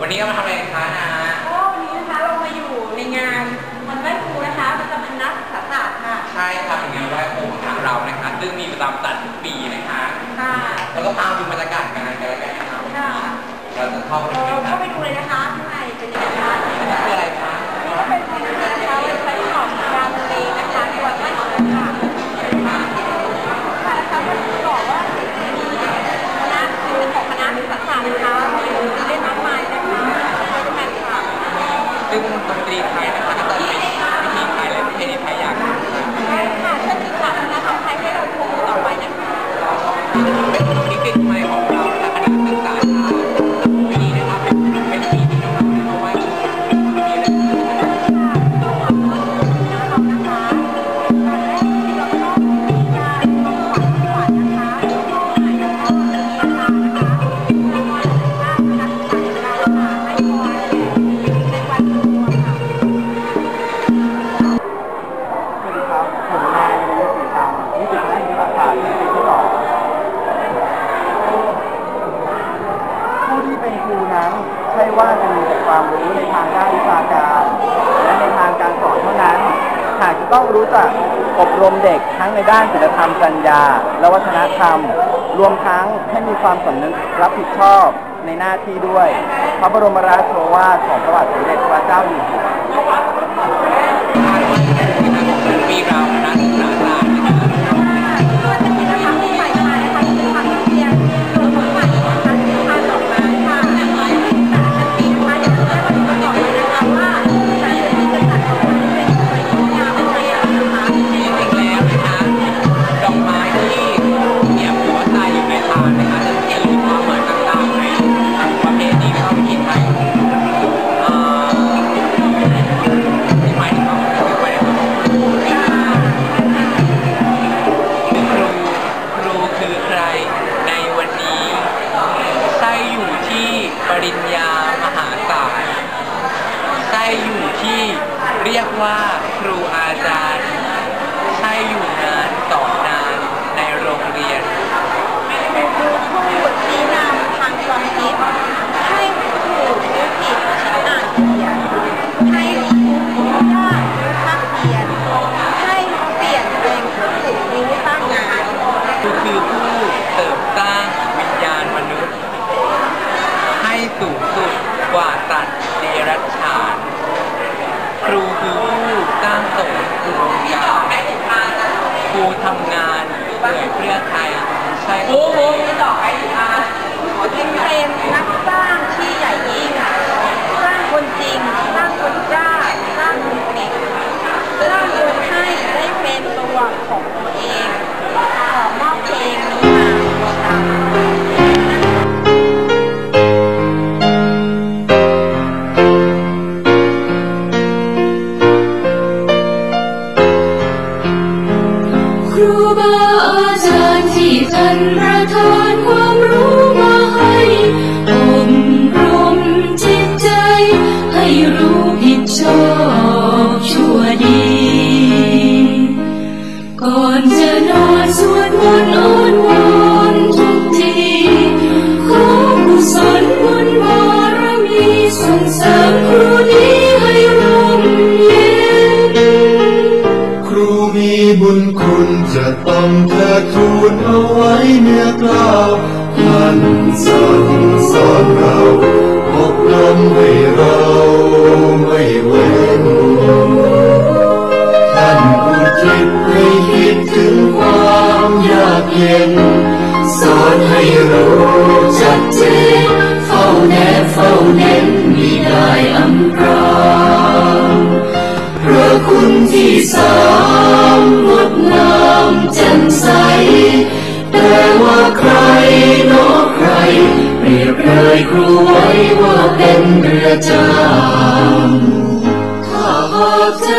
วันนี้เรามาทำอะไรคะนะก็วันนี้นะคะเรามาอยู่ในงานวันไหว้ครูนะคะประจำนัะศึกษาร์ค่ะ ใช่ค่ะเป็นงานไหว้ครูของทางเรานะคะ ซึ่งมีประจำตัดทุกปีนะคะ ค่ะ แล้วก็พามดูบรรยากาศงารกันแล้วกันนะคะค่ะ เราจะเข้าไป Música หากจะต้องรู้จักอบรมเด็กทั้งในด้านศิลธรรมจัญญาและวัฒนธรรม รวมทั้งให้มีความสำนึกรับผิดชอบในหน้าที่ด้วย พระบรมราโชวาทของพระบาทสมเด็จพระเจ้าอยู่หัว ที่ท่านประทานความรู้มาให้อบรมจิตใจ ให้รู้ผิดชอบชั่วดี ก่อนจะนอนสวดมนต์อ้อนวอนทุกทีขอกุศนบุญบารมีส่งเสริมครูดีให้ร่มเย็น ครูมีบุญคุณจะต้อง ดเอาไว้เนื้อกล้าท่านสั่งสอนเราอบรมให้เราไม่เว้นท่านผู้คิดให้คิดถึงความยากเย็น สอนให้รู้จักเจนเฝ้าแน่เฝ้าเน้นมีได้อันตรางพราะคุณที่สาาแจ่มใส แต่ว่าใครโนใคร เรียบเลยครูไว้ว่าเป็นเรือจางถ้าหากจะ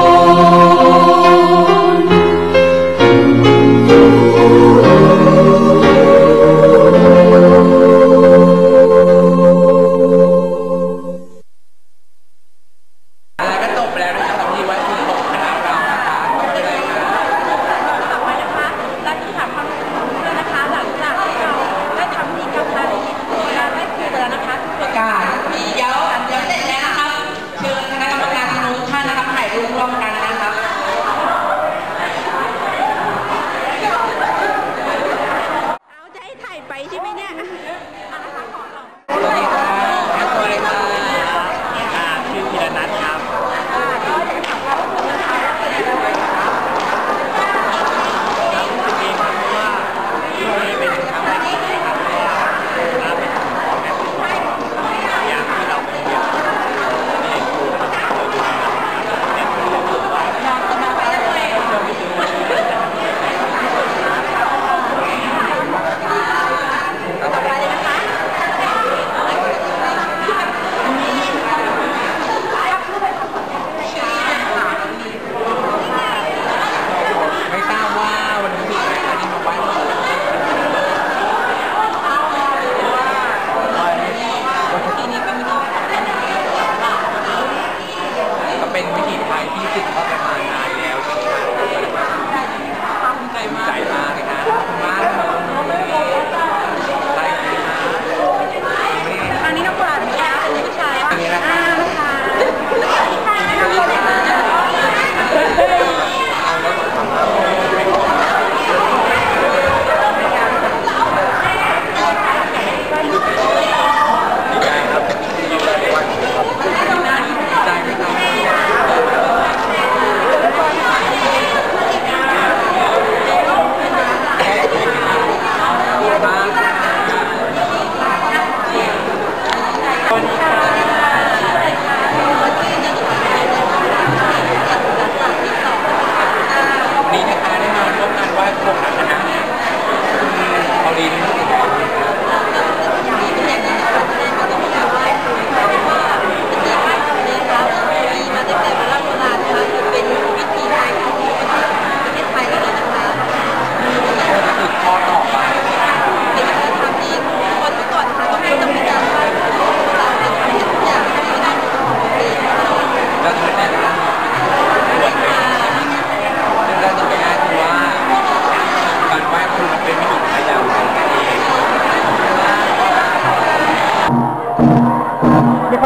រួមរំដៅ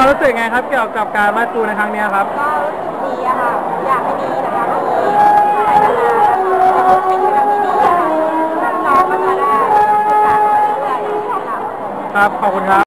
ความรู้สึกไงครับเกี่ยวกับการมาตูในครั้งนี้ครับ ก็รู้สึกดีอะค่ะ อยากให้ดีนะคะก็มีไปกัมาเป็นครั้งที่ดีอะค่ะน้องก็จะได้โเรื่อยค่ะ ครับ ขอบคุณครับ